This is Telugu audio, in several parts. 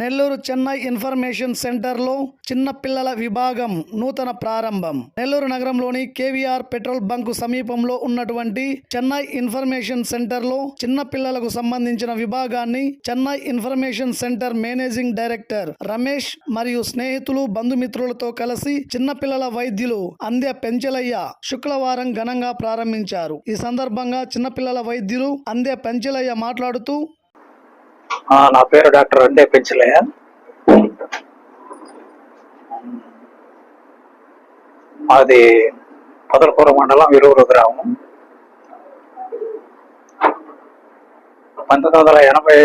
నెల్లూరు చెన్నై ఇన్ఫర్మేషన్ సెంటర్లో చిన్నపిల్లల విభాగం నూతన ప్రారంభం. నెల్లూరు నగరంలోని కేవీఆర్ పెట్రోల్ బంక్ సమీపంలో ఉన్నటువంటి చెన్నై ఇన్ఫర్మేషన్ సెంటర్లో చిన్నపిల్లలకు సంబంధించిన విభాగాన్ని Chennai information centre managing director Ramesh మరియు స్నేహితులు బంధుమిత్రులతో కలిసి చిన్నపిల్లల వైద్యులు అంద్య పెంచలయ్య శుక్రవారం ఘనంగా ప్రారంభించారు. ఈ సందర్భంగా చిన్నపిల్లల వైద్యులు అంద్య పెంచలయ్య మాట్లాడుతూ నా పేరు డాక్టర్ అండే పెంచలయ్య. మాది పొదలకూర మండలం ఇరువురు గ్రామం. పంతొమ్మిది వందల ఎనభై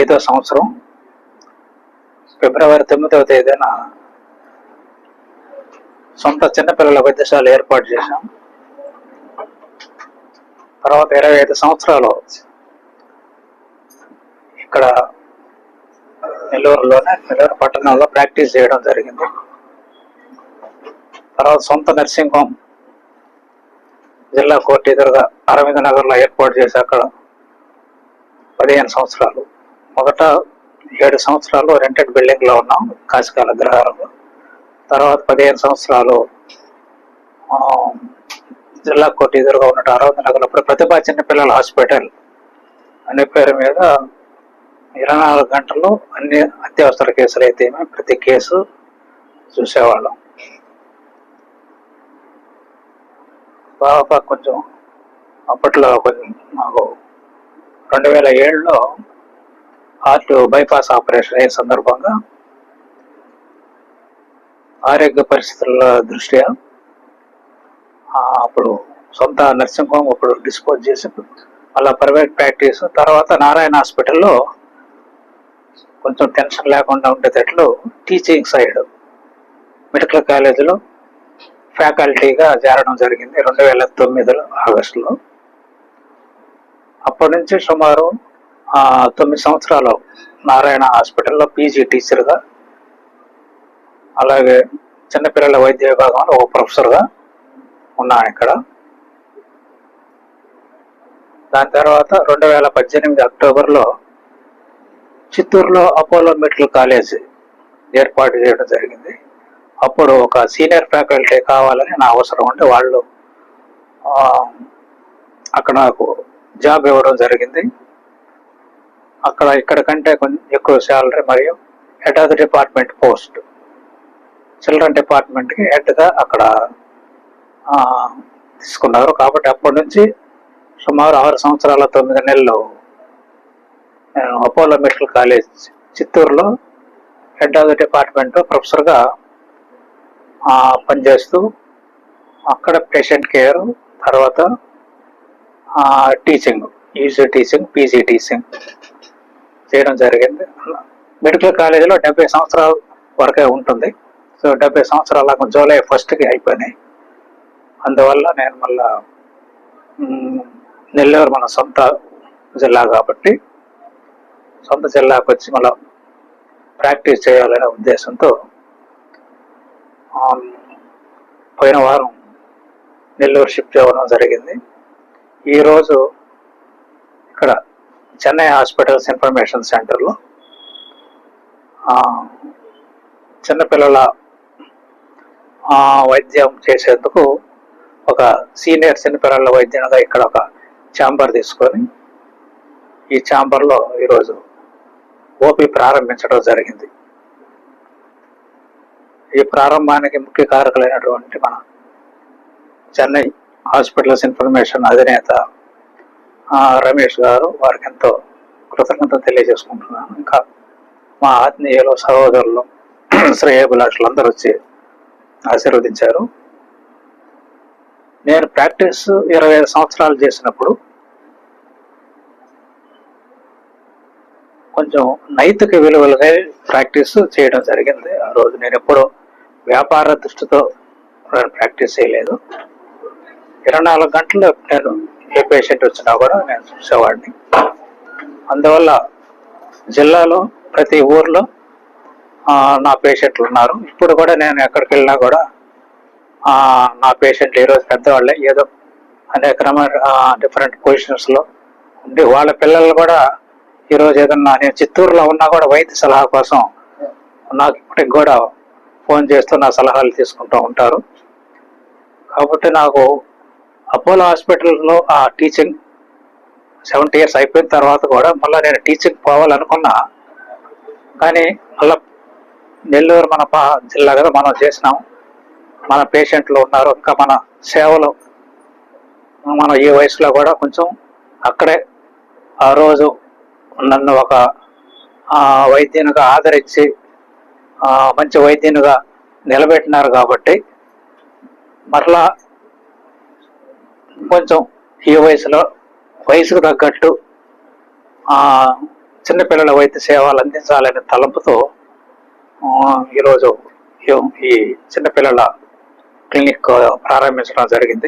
ఐదో సంవత్సరం ఫిబ్రవరి తొమ్మిదవ తేదీన సొంత చిన్నపిల్లల వైద్యశాల ఏర్పాటు చేశాం. తర్వాత ఇరవై ఐదు సంవత్సరాలు ఇక్కడ నెల్లూరులోనే నెల్లూరు పట్టణంలో ప్రాక్టీస్ చేయడం జరిగింది. తర్వాత సొంత నర్సింగ్ హోమ్ జిల్లా కోర్టు ఎదురుగా అరవింద నగర్లో ఏర్పాటు చేసి అక్కడ పదిహేను సంవత్సరాలు మొదట ఏడు సంవత్సరాలు రెంటెడ్ బిల్డింగ్లో ఉన్నాం కాశీకాల గ్రహారంలో తర్వాత పదిహేను సంవత్సరాలు జిల్లా కోర్టు ఎదురుగా ఉన్నట్టు అరవింద నగర్లో. ప్రతిభా చిన్నపిల్లల హాస్పిటల్ అనే పేరు మీద ఇరవై నాలుగు గంటలు అన్ని అత్యవసర కేసులు అయితే ప్రతి కేసు చూసేవాళ్ళం. బాబా కొంచెం అప్పట్లో కొంచెం మాకు రెండు వేల ఏడులో హార్ట్ బైపాస్ ఆపరేషన్ అయ్యే సందర్భంగా ఆరోగ్య పరిస్థితుల దృష్ట్యా అప్పుడు సొంత నర్సింగ్ హోమ్ అప్పుడు డిస్పోజ్ చేసి అలా ప్రైవేట్ ప్రాక్టీస్ తర్వాత నారాయణ హాస్పిటల్లో కొంచెం టెన్షన్ లేకుండా ఉండేటట్లు టీచింగ్ సైడ్ మెడికల్ కాలేజీలో ఫ్యాకల్టీగా చేరడం జరిగింది రెండు వేల తొమ్మిదిలో ఆగస్టులో. అప్పటి నుంచి సుమారు తొమ్మిది సంవత్సరాలు నారాయణ హాస్పిటల్లో పీజీ టీచర్గా అలాగే చిన్నపిల్లల వైద్య విభాగంలో ఒక ప్రొఫెసర్గా ఉన్నాను ఇక్కడ. దాని తర్వాత రెండు వేల పద్దెనిమిది అక్టోబర్లో చిత్తూరులో అపోలో మెడికల్ కాలేజ్ ఏర్పాటు చేయడం జరిగింది. అప్పుడు ఒక సీనియర్ ఫ్యాకల్టీ కావాలని నా అవసరం ఉంటే వాళ్ళు అక్కడ నాకు జాబ్ ఇవ్వడం జరిగింది. అక్కడ ఇక్కడ కంటే కొంచెం ఎక్కువ శాలరీ మరియు head of the department post. Children డిపార్ట్మెంట్కి హెడ్గా అక్కడ తీసుకున్నారు. కాబట్టి అప్పటి నుంచి సుమారు ఆరు సంవత్సరాల తొమ్మిది నెలలు అపోలో మెడికల్ కాలేజ్ చిత్తూరులో హెడ్ ఆఫ్ ద డిపార్ట్మెంట్ ప్రొఫెసర్గా పనిచేస్తూ అక్కడ పేషెంట్ కేర్ తర్వాత teaching UG teaching PG teaching చేయడం జరిగింది. మెడికల్ కాలేజీలో డెబ్బై సంవత్సరాల వరకే ఉంటుంది. సో డెబ్బై సంవత్సరాల జూలై ఫస్ట్కి అయిపోయినాయి. అందువల్ల నేను మళ్ళా నెల్లూరు మన సొంత జిల్లా కాబట్టి సొంత జిల్లాకు వచ్చి మళ్ళా ప్రాక్టీస్ చేయాలనే ఉద్దేశంతో పోయిన వారం నెల్లూరు షిఫ్ట్ అవ్వడం జరిగింది. ఈరోజు ఇక్కడ చెన్నై హాస్పిటల్స్ ఇన్ఫర్మేషన్ సెంటర్లో చిన్నపిల్లల వైద్యం చేసేందుకు ఒక సీనియర్ చిన్నపిల్లల వైద్యంగా ఇక్కడ ఒక ఛాంబర్ తీసుకొని ఈ ఛాంబర్లో ఈరోజు ఓపీ ప్రారంభించడం జరిగింది. ఈ ప్రారంభానికి ముఖ్య కారకులైనటువంటి మన చెన్నై హాస్పిటల్స్ ఇన్ఫర్మేషన్ అధినేత రమేష్ గారు వారికి ఎంతో కృతజ్ఞత తెలియజేసుకుంటున్నాను. ఇంకా మా ఆత్మీయులు సహోదరులు శ్రేయభిలాషులు అందరూ వచ్చి ఆశీర్వదించారు. నేను ప్రాక్టీస్ ఇరవై ఐదు సంవత్సరాలు చేసినప్పుడు కొంచెం నైతిక విలువలుగా ప్రాక్టీస్ చేయడం జరిగింది. ఆ రోజు నేను ఎప్పుడూ వ్యాపార దృష్టితో నేను ప్రాక్టీస్ చేయలేదు. ఇరవై నాలుగు గంటలు నేను ఏ పేషెంట్ వచ్చినా కూడా నేను చూసేవాడిని. అందువల్ల జిల్లాలో ప్రతి ఊర్లో నా పేషెంట్లు ఉన్నారు. ఇప్పుడు కూడా నేను ఎక్కడికి వెళ్ళినా కూడా నా పేషెంట్లు ఈరోజు పెద్దవాళ్ళే. ఏదో అనేక రకమైన డిఫరెంట్ పొజిషన్స్లో ఉండి వాళ్ళ పిల్లలు కూడా ఈరోజు ఏదన్నా నేను చిత్తూరులో ఉన్నా కూడా వైద్య సలహా కోసం నాకు ఇప్పటికి కూడా ఫోన్ చేస్తూ నా సలహాలు తీసుకుంటూ ఉంటారు. కాబట్టి నాకు అపోలో హాస్పిటల్లో ఆ టీచింగ్ సెవెంటీ ఇయర్స్ అయిపోయిన తర్వాత కూడా మళ్ళీ నేను టీచింగ్ పోవాలనుకున్నా. కానీ మళ్ళీ నెల్లూరు మన పా జిల్లా కదా మనం చేసినాం. మన పేషెంట్లు ఉన్నారు. ఇంకా మన సేవలు మనం ఈ వయసులో కూడా కొంచెం అక్కడే ఆ రోజు నన్ను ఒక వైద్యునిగా ఆదరించి మంచి వైద్యునిగా నిలబెట్టినారు కాబట్టి మరలా కొంచెం ఈ వయసులో వయసుకు తగ్గట్టు చిన్నపిల్లల వైద్య సేవలు అందించాలనే తలంపుతో ఈరోజు ఈ చిన్నపిల్లల క్లినిక్ ప్రారంభించడం జరిగింది.